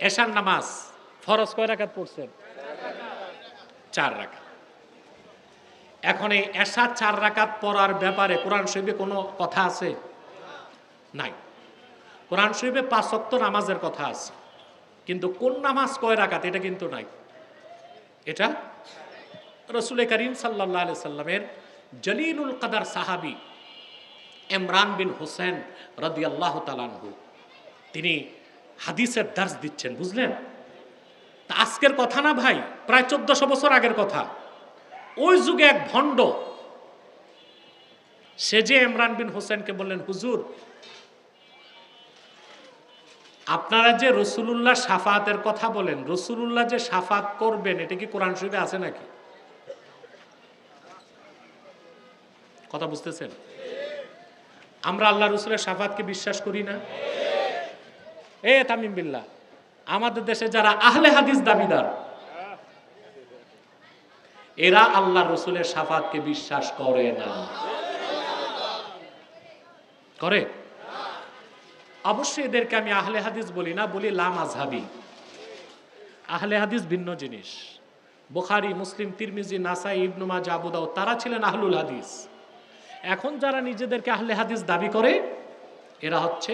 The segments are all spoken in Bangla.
এশার নামাজ ফরজ কয় রাকাত পড়ছেন? চার রাকাত। এখন এই এশা চার রাকাত পড়ার ব্যাপারে কোরআন শরীফে কোনো কথা আছে? নাই। কোরআন শরীফে পাঁচ ওয়াক্ত নামাজের কথা আছে। কিন্তু কোন নামাজ কয় রাকাত, এটা কিন্তু নাই। এটা রসুল করিম সাল্লাহ আলি সাল্লামের জলিলুল কাদার সাহাবি ইমরান বিন হোসেন রদি আল্লাহ তালানহু তিনি হাদিসের দার্স দিচ্ছেন, বুঝলেন? তা আজকের কথা না ভাই, প্রায় চোদ্দশো বছর আগের কথা। ওই যুগে এক ভণ্ড, সে যে ইমরান বিন হোসেনকে বললেন, হুজুর, আপনারা যে রসুলুল্লাহ সাফাতের কথা বলেন, রসুলুল্লাহ যে সাফাত করবেন, এটা কি কোরআন শরীফে আছে নাকি? কথা বুঝতেছেন? আমরা আল্লাহ রসুলের সাফাতকে বিশ্বাস করি না? এ তামিম বিল্লাহ, আমাদের দেশে যারা আহলে হাদিস দাবিদার, এরা আল্লাহ রসুলের সাফাতকে বিশ্বাস করে না। করে? অবশ্যই এদেরকে আমি আহলে হাদিস বলি না, বলি লাম আজহাবি আহলে হাদিস ভিন্ন জিনিস। বোখারি, মুসলিম, তিরমিজি, নাসাই ইবনুমা জাবুদাও তারা ছিলেন আহলুল হাদিস। এখন যারা নিজেদেরকে আহলে হাদিস দাবি করে, এরা হচ্ছে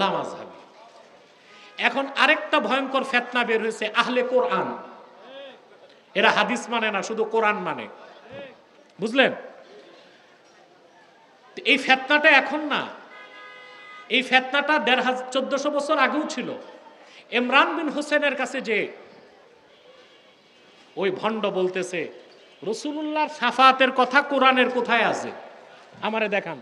লাম আজহাবি এখন আরেকটা ভয়ঙ্কর ফেতনা বের হয়েছে, আহলে কোরআন। এরা হাদিস মানে না, শুধু কোরআন মানে। বুঝলেন? এই ফেতনাটা এখন না। এই ফেতনাটা দেড় হাজার চোদ্দশো বছর আগেও ছিল। ইমরান বিন হোসেনের কাছে যে ওই ভণ্ড বলতেছে রসুল্লাহর সাফাতের কথা কোরআনের কোথায় আছে? আমারে দেখান।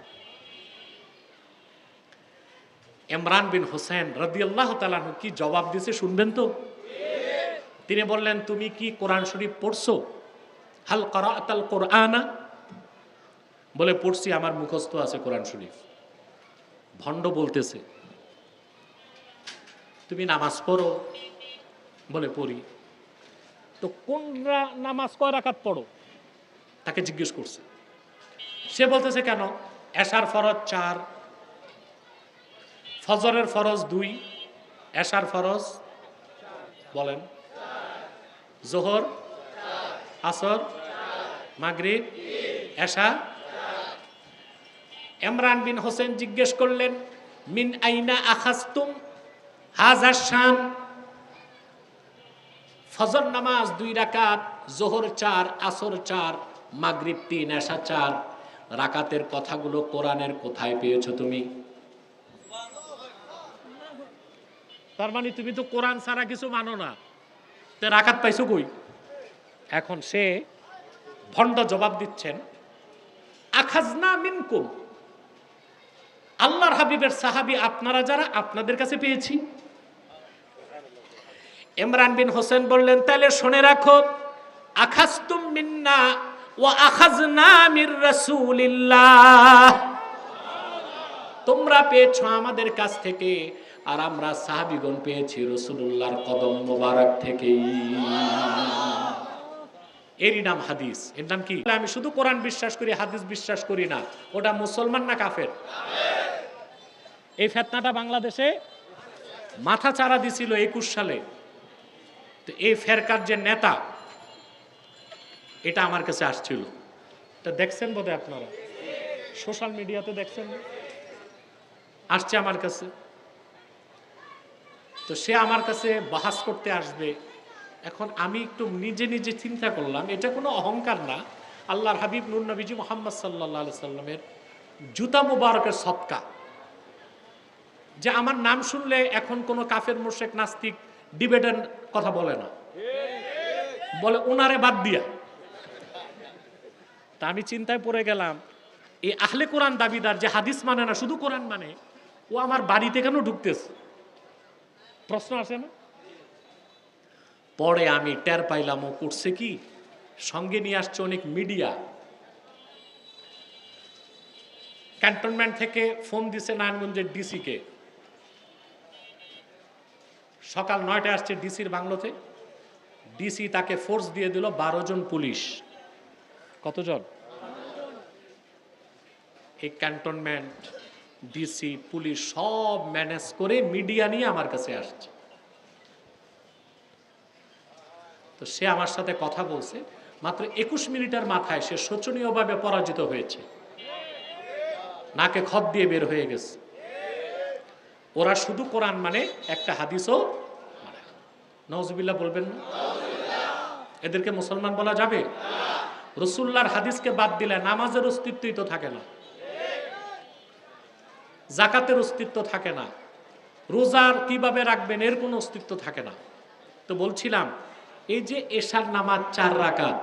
ইমরান বিন হোসেন রদিয়াল্লাহ তালানু কি জবাব দিছে শুনবেন তো? তিনি বললেন, তুমি কি কোরআন শরীফ পড়ছো? হাল করাতাল কোরআনা? বলে, পড়ছি, আমার মুখস্থ আছে কোরআন শরীফ। ভণ্ড বলতেছে, তুমি নামাজ পড়ো? বলে, পড়ি। তো কোনরা নামাজ কয় রাকাত পড়ো? তাকে জিজ্ঞেস করছে। সে বলতেছে, কেন? এশার ফরজ চার ফজরের ফরজ দুই, এশার ফরজ, বলেন। জোহর, আসর, মাগরিব, এশা। এমরান বিন হোসেন জিজ্ঞেস করলেন, মিন আইনা আখাস্তুম হাজার শান? ফজর নামাজ দুই রাকাত, জোহর চার, আসর চার, মাগরিব তিন, এশা চার। রাকাতের কথাগুলো কোরআনের কোথায় পেয়েছ তুমি? তার মানে তুমি তো কোরআন ছাড়া কিছু মানো না। তো রাকাত পাইছো কই? এখন সে ভণ্ড জবাব দিচ্ছেন, আখাজনা মিনকুম। আল্লাহর হাবিবের সাহাবি আপনারা যারা, আপনাদের কাছে পেয়েছি। ইমরান বিন হোসেন বললেন তাহলে শুনে রাখো আখাস্তুম মিন্না ওয়া আখাজনা মির রাসূলিল্লাহ। তোমরা পেয়েছ আমাদের কাছ থেকে, আর আমরা সাহাবিগণ পেয়েছি রসুল্লাহর কদম মোবারক থেকেই। এরই নাম হাদিস। এর নাম কি? আমি শুধু কোরআন বিশ্বাস করি, হাদিস বিশ্বাস করি না। ওটা মুসলমান না কাফের? এই ফেতনাটা বাংলাদেশে মাথা চারা দিছিল একুশ সালে। তো এই ফেরকার যে নেতা, এটা আমার কাছে আসছিল। তা দেখছেন বোধহয় আপনারা? সোশ্যাল মিডিয়াতে দেখছেন? আসছে আমার কাছে। তো সে আমার কাছে বাহাস করতে আসবে। এখন আমি একটু নিজে নিজে চিন্তা করলাম, এটা কোনো অহংকার না। আল্লাহর হাবিব নুর নবীজি মোহাম্মদ সাল্লাহ সাল্লামের জুতা মুবারকের সৎকা যে আমার নাম শুনলে এখন কোনো কাফের মোশেক নাস্তিক, ডিবেটের কথা বলে না। বলে ওনারে বাদ দিয়া। তা আমি চিন্তায় পড়ে গেলাম, এই আহলে কোরআন দাবিদার যে হাদিস মানে না, শুধু কোরআন মানে ও আমার বাড়িতে কেন ঢুকতেছে? প্রশ্ন আসে না? পরে আমি টের পাইলাম ও করছে কি? সঙ্গে নিয়ে আসছে অনেক মিডিয়া। ক্যান্টনমেন্ট থেকে ফোন দিছে নারায়ণগঞ্জের ডিসিকে। সকাল নয়টায় আসছে ডিসির বাংলোতে। ডিসি তাকে ফোর্স দিয়ে দিল বারো জন পুলিশ। কতজন? এই ক্যান্টনমেন্ট ডিসি, পুলিশ সব ম্যানেজ করে মিডিয়া নিয়ে আমার কাছে আসছে। তো সে আমার সাথে কথা বলছে। মাত্র একুশ মিনিটের মাথায় সে শোচনীয়ভাবে পরাজিত হয়েছে। নাকে খত দিয়ে বের হয়ে গেছে। ওরা শুধু কোরআন মানে একটা হাদিসও মানে নজবিল্লা বলবেন না? এদেরকে মুসলমান বলা যাবে? রসুল্লার হাদিসকে বাদ দিলে নামাজের অস্তিত্বই তো থাকে না। জাকাতের অস্তিত্ব থাকে না। রোজার কীভাবে রাখবেন, এর কোনো অস্তিত্ব থাকে না। তো বলছিলাম, এই যে এশার নামাজ চার রাকাত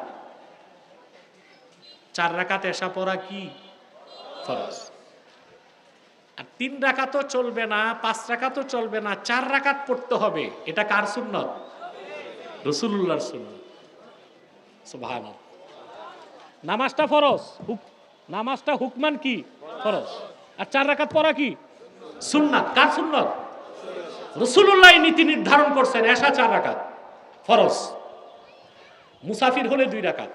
চার রাকাত এশা পড়া কি ফরজ? আর তিন রাকাতও চলবে না, পাঁচ রাকাতও চলবে না, চার রাকাত পড়তে হবে, এটা কার সুন্নত? রসুল্লাহর সুন্নত। নামাজটা ফরজ, হুক নামাজটা হুকমান কি? ফরজ। আর চার রাকাত পড়া কি? সুন্নাত। কার সুন্নত? রসুল্লাহ নীতি নির্ধারণ করছেন এসা চার রাকাত। ফরজ। মুসাফির হলে দুই রাকাত।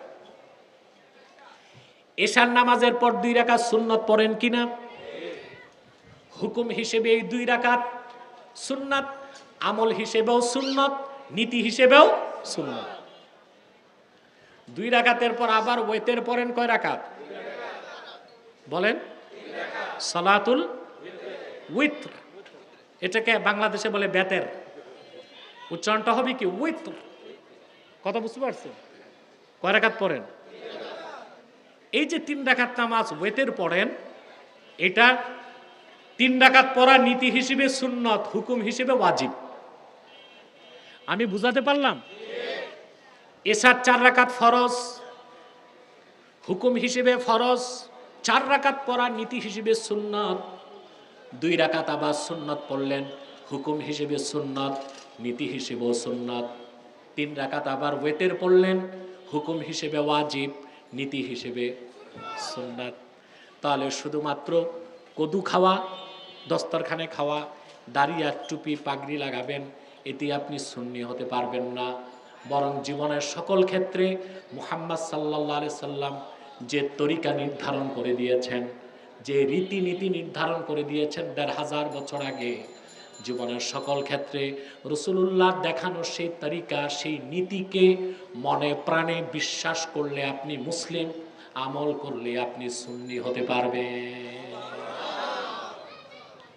এশার নামাজের পর দুই রাকাত সুন্নত পড়েন কিনা হুকুম হিসেবে এই দুই রাকাত সুন্নাত, আমল হিসেবেও সুন্নত, নীতি হিসেবেও সুন্নত। দুই রাকাতের পর আবার ওয়েতের পরেন কয় রাকাত? বলেন। সালাতুল উইত্র। এটাকে বাংলাদেশে বলে বেতের। উচ্চারণটা হবে কি? উইত্র। কথা বুঝতে পারছেন? কয় রাকাত পড়েন? এই যে তিন রাকাত নামাজ ওয়েতের পড়েন, এটা তিন ডাকাত পড়া নীতি হিসেবে সুন্নত, হুকুম হিসেবে ওয়াজিব। আমি বুঝাতে পারলাম? এসার চার রাকাত ফরজ, হুকুম হিসেবে ফরজ চার রাকাত পড়া নীতি হিসেবে সুন্নত, দুই রাকাত আবার সুন্নত পড়লেন, হুকুম হিসেবে সুন্নত, নীতি হিসেবেও সুন্নত। তিন রাকাত আবার ওয়েতের পড়লেন, হুকুম হিসেবে ওয়াজিব, নীতি হিসেবে সুন্নাত। তাহলে শুধুমাত্র কদু খাওয়া, দস্তরখানে খাওয়া, দাড়ি আর টুপি পাগড়ি লাগাবেন এতে আপনি সুন্নি হতে পারবেন না। বরং জীবনের সকল ক্ষেত্রে মুহাম্মদ সাল্লাহ সাল্লাম যে তরিকা নির্ধারণ করে দিয়েছেন, যে রীতিনীতি নির্ধারণ করে দিয়েছেন দেড় হাজার বছর আগে, জীবনের সকল ক্ষেত্রে রসুলুল্লাহ দেখানো সেই তরিকা, সেই নীতিকে মনে প্রাণে বিশ্বাস করলে আপনি মুসলিম, আমল করলে আপনি সুন্নি হতে পারবে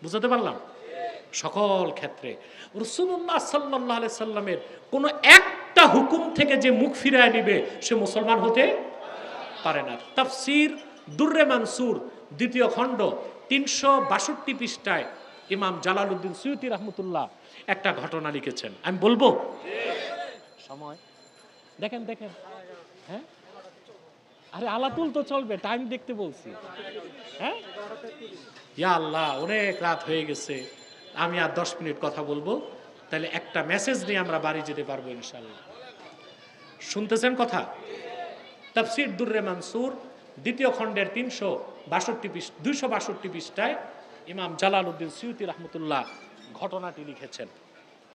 বুঝতে পারলাম? সকল ক্ষেত্রে রসুল্লাহ সাল্লাহ সাল্লামের কোনো একটা হুকুম থেকে যে মুখ ফিরায় নিবে, সে মুসলমান হতে পারে না। তাফসির দুর্রে মানসুর দ্বিতীয় খণ্ড তিনশো বাষট্টি পৃষ্ঠায় ইমাম জালালউদ্দিন সৈয়দি রহমতুল্লাহ একটা ঘটনা লিখেছেন। আমি বলব? সময়। দেখেন দেখেন। হ্যাঁ? আরে আলাতুল তো চলবে টাইম দেখতে বলছি। হ্যাঁ? ইয়া আল্লাহ অনেক রাত হয়ে গেছে। আমি আর দশ মিনিট কথা বলব। তাহলে একটা মেসেজ নিয়ে আমরা বাড়ি যেতে পারব ইনশাল্লাহ শুনতেছেন কথা? তাফসির দুর্রে মানসুর, দ্বিতীয় খণ্ডের তিনশো বাষট্টি পৃষ্ঠ, দুইশো বাষট্টি পৃষ্ঠায় ইমাম জালাল উদ্দিন সিউতি রহমতুল্লাহ ঘটনাটি লিখেছেন।